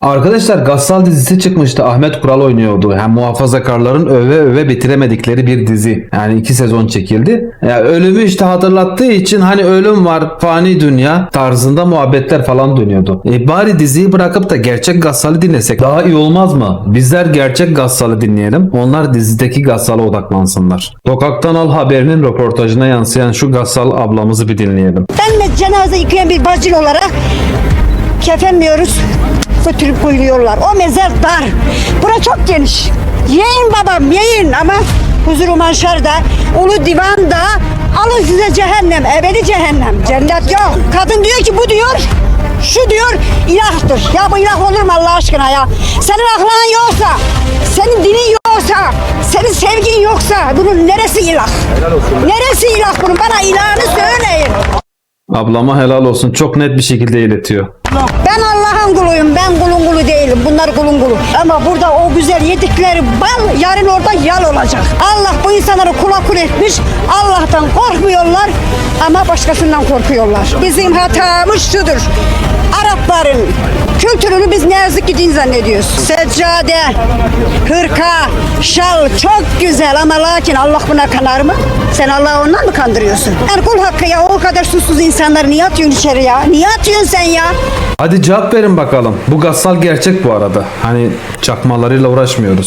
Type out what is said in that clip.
Arkadaşlar Gassal dizisi çıkmıştı. Ahmet Kural oynuyordu. Hem muhafazakarların öve öve bitiremedikleri bir dizi. Yani iki sezon çekildi. Ya ölümü işte hatırlattığı için hani ölüm var, fani dünya tarzında muhabbetler falan dönüyordu. E bari diziyi bırakıp da gerçek Gassal'ı dinlesek daha iyi olmaz mı? Bizler gerçek Gassal'ı dinleyelim. Onlar dizideki Gassal'a odaklansınlar. Sokaktan al haberinin röportajına yansıyan şu Gassal ablamızı bir dinleyelim. Ben de cenaze yıkayan bir bacıl olarak kefenmiyoruz. Götürüp koyuyorlar. O mezar dar. Bura çok geniş. Yiyin babam yiyin ama huzuru manşarda, ulu divanda alın size cehennem, ebedi cehennem. Cennet yok. Kadın diyor ki bu diyor şu diyor ilahtır. Ya bu ilah olur mu Allah aşkına ya? Senin aklın yoksa, senin dinin yoksa, senin sevgin yoksa bunun neresi ilah? Neresi ilah bunun? Bana ilahını söyleyin. Ablama helal olsun. Çok net bir şekilde iletiyor. Ben Allah'ın kuluyum. Ben kulun kulu değilim. Bunlar kulun kulu. Ama burada o güzel yedikleri bal yarın orada yal olacak. Allah bu insanları kula kul etmiş. Allah'tan korkmuyorlar ama başkasından korkuyorlar. Bizim hatamız şudur. Arapların kültürünü biz ne yazık ki din zannediyoruz. Seccade, hırka, şal çok güzel ama lakin Allah buna kanar mı? Sen Allah'ı ondan mı kandırıyorsun? Yani kul hakkı ya o kadar susuz insanları niye atıyorsun içeri ya? Niye atıyorsun sen ya? Hadi cevap verin bakalım. Bu Gassal gerçek bu arada. Hani çakmalarıyla uğraşmıyoruz.